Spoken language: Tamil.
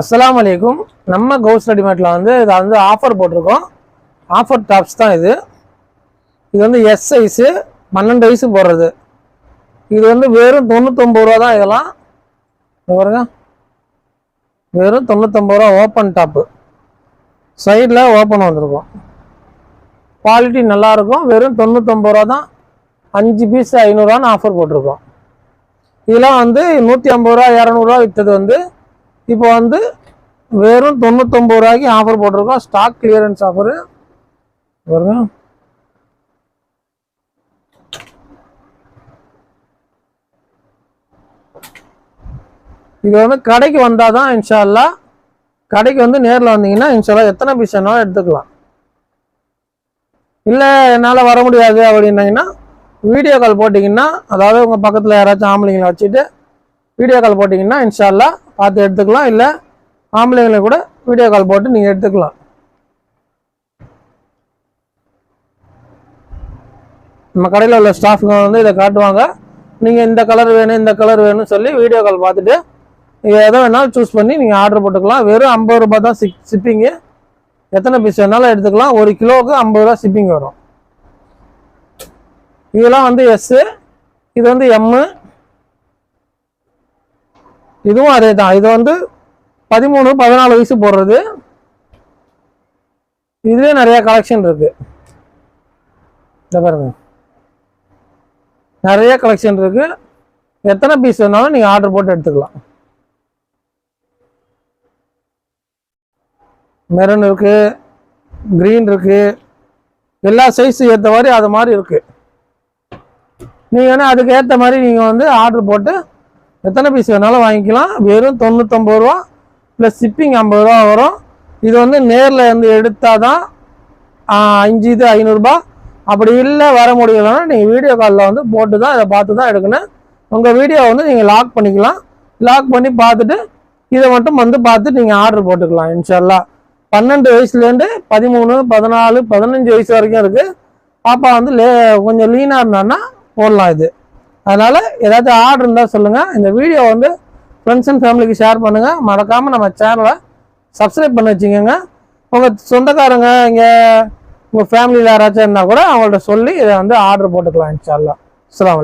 அஸ்லாம் வலைக்கும் நம்ம கவுஸ் ரெடிமேட்டில் வந்து இதை வந்து ஆஃபர் போட்டிருக்கோம். ஆஃபர் டாப்ஸ் தான் இது. இது வந்து எஸ் சைஸு பன்னெண்டு வயசு போடுறது. இது வந்து வெறும் தொண்ணூத்தொம்பது ரூபா தான் இதெல்லாம். பாருங்க. வெறும் தொண்ணூத்தொம்பது ரூபா ஓப்பன் டாப்பு சைடில் ஓப்பன் வந்திருக்கும். குவாலிட்டி நல்லாயிருக்கும் வெறும் தொண்ணூத்தொம்பது ரூபா தான். அஞ்சு பீஸ் ஐநூறுரூவான்னு ஆஃபர் போட்டிருக்கோம். இதெல்லாம் வந்து நூற்றி ஐம்பது ரூபா இரநூறுவா விற்றது வந்து இப்போ வந்து வெறும் தொண்ணூத்தொம்பது ரூபாய்க்கு ஆஃபர் போட்டிருக்கோம். ஸ்டாக் கிளியரன்ஸ் ஆஃபரு பாருங்க. இது வந்து கடைக்கு வந்தால் தான் இன்ஷால்லா கடைக்கு வந்து நேரில் வந்தீங்கன்னா இன்ஷால்லா எத்தனை பீஸ் வேணாலும் எடுத்துக்கலாம். இல்லை என்னால் வர முடியாது அப்படின்னீங்கன்னா வீடியோ கால் போட்டிங்கன்னா அதாவது உங்கள் பக்கத்தில் யாராச்சும் ஆம்பளைங்களை வச்சுட்டு வீடியோ கால் போட்டிங்கன்னா இன்ஷால்லா பார்த்து எடுத்துக்கலாம். இல்லை ஆம்பளைங்களை கூட வீடியோ கால் போட்டு நீங்கள் எடுத்துக்கலாம். நம்ம கடையில் உள்ள ஸ்டாஃப்ங்க வந்து இதை காட்டுவாங்க. நீங்கள் இந்த கலர் வேணும் இந்த கலர் வேணும்னு சொல்லி வீடியோ கால் பார்த்துட்டு நீங்கள் எதை வேணாலும் சூஸ் பண்ணி நீங்கள் ஆர்டர் போட்டுக்கலாம். வெறும் ஐம்பது ரூபா தான் சிப் ஷிப்பிங்கு எத்தனை பீஸ் வேணாலும் எடுத்துக்கலாம். ஒரு கிலோவுக்கு ஐம்பது ரூபா ஷிப்பிங் வரும். இதெல்லாம் வந்து எஸ்ஸு இது வந்து எம்மு இதுவும் அதே தான் இது வந்து பதிமூணு பதினாலு வயசு போடுறது. இதுலேயே நிறைய கலெக்ஷன் இருக்கு. இந்த பாருங்க. நிறைய கலெக்ஷன் இருக்கு. எத்தனை பீஸ் வேணாலும் நீங்கள் ஆர்டர் போட்டு எடுத்துக்கலாம். மெரன் இருக்கு க்ரீன் இருக்கு எல்லா சைஸ் ஏற்ற மாதிரி அது மாதிரி இருக்கு. நீங்கள் வேணால் அதுக்கு ஏற்ற மாதிரி நீங்கள் வந்து ஆர்டர் போட்டு எத்தனை பீஸ் வேணாலும் வாங்கிக்கலாம். வெறும் தொண்ணூத்தொம்பது ரூபா ப்ளஸ் ஷிப்பிங் ஐம்பது ரூபா வரும். இது வந்து நேரில் வந்து எடுத்தால் தான் அஞ்சு இது ஐநூறுரூபா அப்படி இல்லை வர முடியலைன்னா நீங்கள் வீடியோ காலில் வந்து போட்டு தான் இதை பார்த்து தான் எடுக்கணும் உங்கள் வீடியோ வந்து நீங்கள் லாக் பண்ணிக்கலாம். லாக் பண்ணி பார்த்துட்டு இதை மட்டும் வந்து பார்த்து நீங்கள் ஆர்டர் போட்டுக்கலாம் இன்ஷால்லா பன்னெண்டு வயசுலேருந்து பதிமூணு பதினாலு பதினஞ்சு வயசு வரைக்கும் இருக்குது பாப்பா வந்து லே கொஞ்சம் லீனாக இருந்தான்னா போடலாம் இது. அதனால் ஏதாச்சும் ஆர்டர் இருந்தால் சொல்லுங்கள் இந்த வீடியோ வந்து ஃப்ரெண்ட்ஸ் அண்ட் ஃபேமிலிக்கு ஷேர் பண்ணுங்கள் மறக்காமல் நம்ம சேனலை சப்ஸ்கிரைப் பண்ணி வச்சுக்கோங்க. உங்கள் சொந்தக்காரங்க இங்கே உங்கள் ஃபேமிலியில் யாராச்சும் இருந்தால் கூட அவங்கள்ட்ட சொல்லி இதை வந்து ஆர்டர் போட்டுக்கலாம் இன்ஷால்லாம் அஸ்ஸலாமு